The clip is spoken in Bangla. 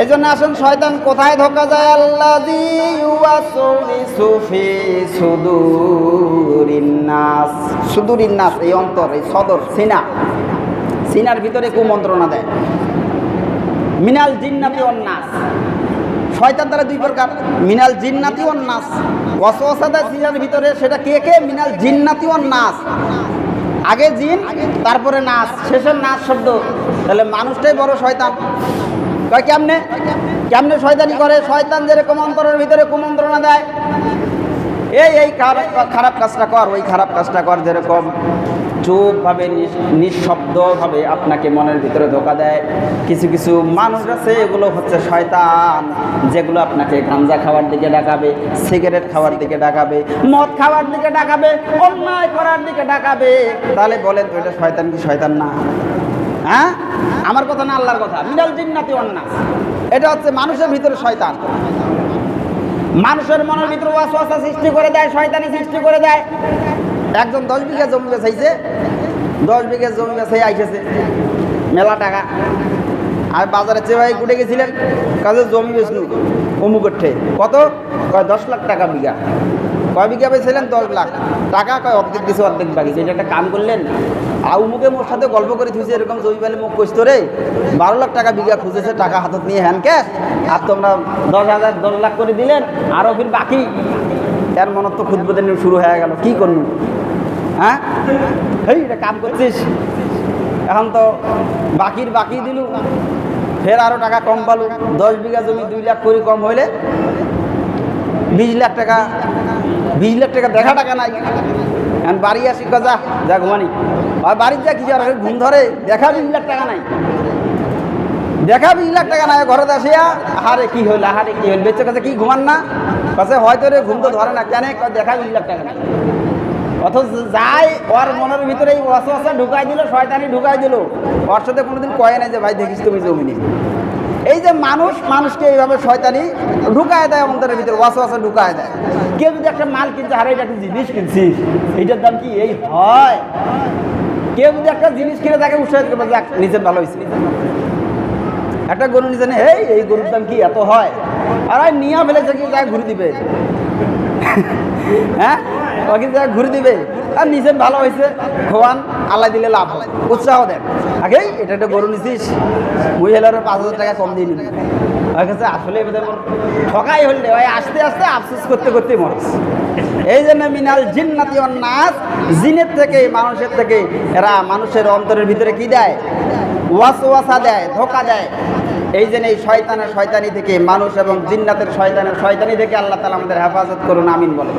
এই জন্য আসুন শয়তান, কোথায় ধোকা যায়? আল্লাযী ইউওয়াসউসু ফি সুদুরিন নাস সুদুরিন এই অন্তর, এই সদর, সিনা। সিনার ভিতরে কুমন্ত্রণা দেয়। মিনাল জিন্নাতি ওয়ান নাস শয়তান তারা দুই প্রকার, মিনাল জিন্নাতি ওয়ান নাস ওয়াসওয়াসা দেয় সিনার ভিতরে, সেটা কে কে? মিনাল জিন্নাতি ওয়ান নাস আগে জিন, তারপরে নাচ শেষের নাচ শব্দ। তাহলে মানুষটাই বড় শয়তান। কয় কেমনে? কেমনে শয়তানি করে? শয়তান যেরকম অন্তরের ভিতরে কুমন্ত্রণা দেয়, এই এই খারাপ কাজটা কর, ওই খারাপ কাজটা কর যেরকম চুপভাবে নিঃশব্দভাবে আপনাকে মনের ভিতরে ধোকা দেয়। কিছু কিছু মানুষ আছে, এগুলো হচ্ছে শয়তান, যেগুলো আপনাকে গাঞ্জা খাওয়ার দিকে ডাকাবে, সিগারেট খাওয়ার দিকে ডাকাবে, মদ খাওয়ার দিকে ডাকাবে, অন্যায় করার দিকে ডাকাবে। তাহলে বলেন তো, এটা শয়তান কি শয়তান না? হ্যাঁ? আমার কথা না আল্লাহর কথা। মিনাল জিন্নাতি অন্না এটা হচ্ছে মানুষের ভিতরে শয়তান। মানুষের মনের ভিতরে ওয়াসওয়াসা সৃষ্টি করে দেয়, শয়তানি সৃষ্টি করে দেয়। একজন দশ বিঘা জমি বেচাইছে, দশ বিঘা জমি বেচাই আইসেছে। মেলা টাকা। আর বাজারে চেয়ে গুটে গেছিলেন, কাজে জমি বেচলু অমুকের ঠে। কত? কয়, দশ লাখ টাকা বিঘা। কয় বিঘা বেছিলেন দশ লাখ। টাকা কয়? অর্ধেক কিছু, অর্ধেক বাকি। যেটা একটা কাম করলেন আর উমুকে মোর সাথে গল্প করে থুইছে, এরকম জমি পেলে মুখ কইস রে। বারো লাখ টাকা বিঘা খুঁজেছে, টাকা হাতত নিয়ে হ্যান ক্যাশ, আর তোমরা দশ হাজার, দশ লাখ করে দিলেন আরও ফির বাকি। এর মনত তো খুদবুদের শুরু হয়ে গেল, কি করলু হ্যাঁ? এই এটা কাম করছিস? এখন তো বাকির বাকি দিলু, ফের আরও টাকা কম পালু। দশ বিঘা জমি দুই লাখ করে কম হইলে বিশ লাখ টাকা, বিশ লাখ টাকা দেখা টাকা নাই। এখন বাড়ি আসি ক যা ঘুমানি। আর বাড়ির যা কি আর ঘুম ধরে, দেখা বিশ লাখ টাকা নাই। দেখা বিশ লাখ টাকা নাই, ঘরে আসিয়া আহারে কি হইল, আহারে কি হইল, বেচে কাছে কি ঘুমান না? কাছে হয়তো রে ঘুম তো ধরে না, কেন দেখা বিশ লাখ টাকা নাই। অথচ যাই, ওর মনের ভিতরে এই ওয়াসওয়াসা ঢুকাই দিল, শয়তানি ঢুকাই দিল। ওর সাথে কোনোদিন কয়ে নাই যে, ভাই, দেখিস তুমি জমিনে। এই যে মানুষ, মানুষকে এইভাবে শয়তানি ঢুকায় দেয়, অন্তরের ভিতরে, ওয়াসওয়াসা ঢুকায় দেয়। কেউ যদি একটা মাল কিনছে হারে এটা একটা জিনিস কিনছিস, এইটার দাম কি এই হয়? কেউ যদি একটা জিনিস কিনে তাকে উৎসাহিত করবে, যাক নিজের ভালো হয়েছে একটা গরু নিজে এই এই গরুর দাম কি এত হয়? আর নিয়ে ফেলেছে কি তাকে ঘুরে দিবে। হ্যাঁ? ওকে ঘুরে দিবে। আর ভালো হয়েছে। খোয়ান, আল্লাহ দিলে লাভ। উৎসাহ দেন। এটা একটা গরু নিছিস হলে পাঁচ হাজার টাকা কম দিয়ে নিবি। কাছে আসলে ঠকাই ওই আস্তে আস্তে আফসোস করতে করতে মরস এই জন্য মিনাল জিন্নাতি নাচ জিনের থেকে, মানুষের থেকে, এরা মানুষের অন্তরের ভিতরে কি দেয়? ওয়াস ওয়াসা দেয়, ধোকা দেয়। এই জন্য এই শয়তানের শয়তানি থেকে মানুষ এবং জিন্নাতের শয়তানের শয়তানি থেকে আল্লাহ তালা আমাদের হেফাজত করুন, আমিন বলে